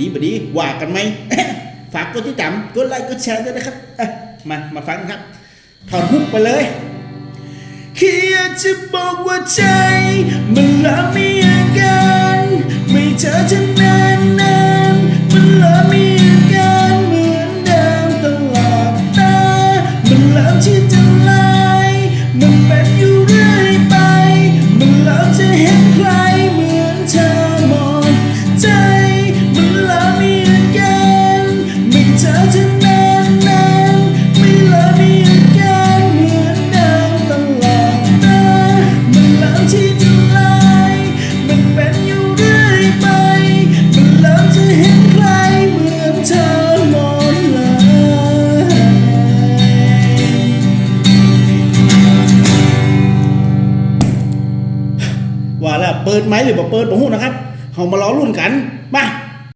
ดีบ่ดีว่ากันไหมฝากกดติดตามกดไลค์กดแชร์ด้วยนะครับมามาฟังครับถอดฮุกไปเลยแค่อยากจะบอกว่าใจ มันเริ่มมีอาการไม่เจอจะนานนานมันเริ่มมีอาการเหมือนเดิมตลอดตามันเริ่มที่ ว่าแล้วเปิดไหมหรือบ่เปิดบ่ฮู้นะครับเฮามารอรุ่นกันมา